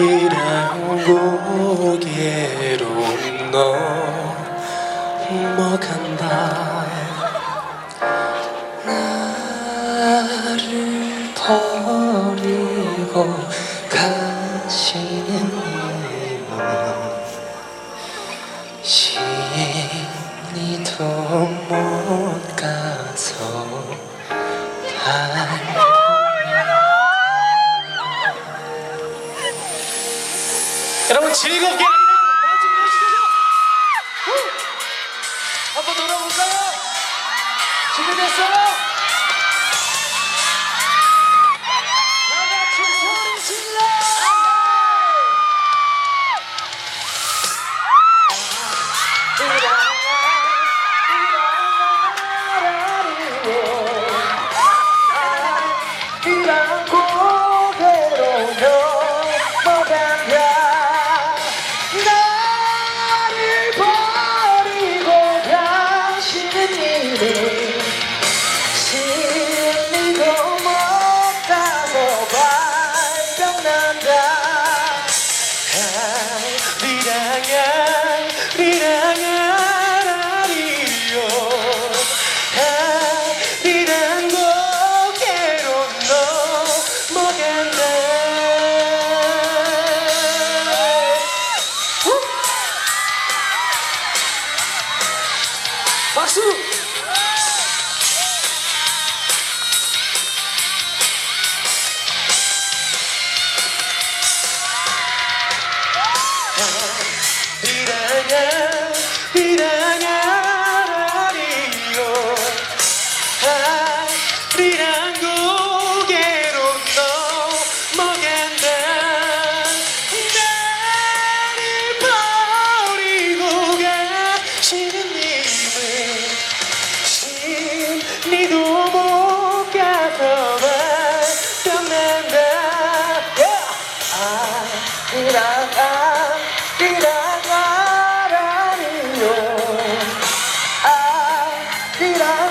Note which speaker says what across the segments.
Speaker 1: 하리랑 고개로 넘어간다. 나를 버리고 가시는 님은 심리도 못 가서 달 한번 돌아볼까요? 준비됐어요? 다 같이 소리 아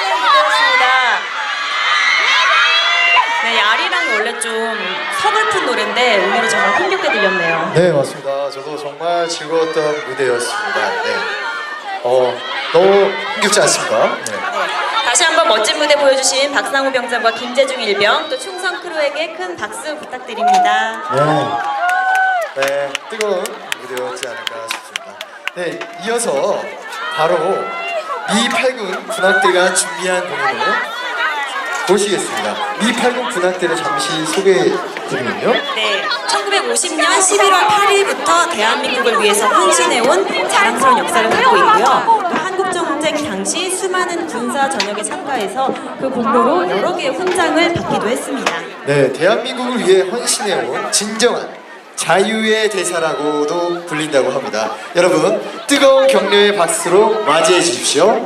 Speaker 2: 무대였습니다. 네, 야리랑 원래 좀 서글픈 노래인데 오늘은 정말 흥겹게 들렸네요.
Speaker 3: 네 맞습니다. 저도 정말 즐거웠던 무대였습니다. 네. 어 너무 힘겹지 않습니까? 네.
Speaker 2: 다시 한번 멋진 무대 보여주신 박상우 병장과 김재중 일병 또 충성 크루에게 큰 박수 부탁드립니다.
Speaker 3: 네. 네 뜨거운 무대였지 않을까 싶습니다. 네 이어서 바로 미 8군 군악대가 준비한 공연을 모시겠습니다. 미80 군악대를 잠시 소개해드리면요.
Speaker 2: 네, 1950년 11월 8일부터 대한민국을 위해서 헌신해온 자랑스러운 역사를 갖고 있고요. 또 한국 전쟁 당시 수많은 군사 전역에 참가해서 그 공로로 여러 개의 훈장을 받기도 했습니다.
Speaker 3: 네, 대한민국을 위해 헌신해온 진정한 자유의 대사라고도 불린다고 합니다. 여러분, 뜨거운 격려의 박수로 맞이해 주십시오.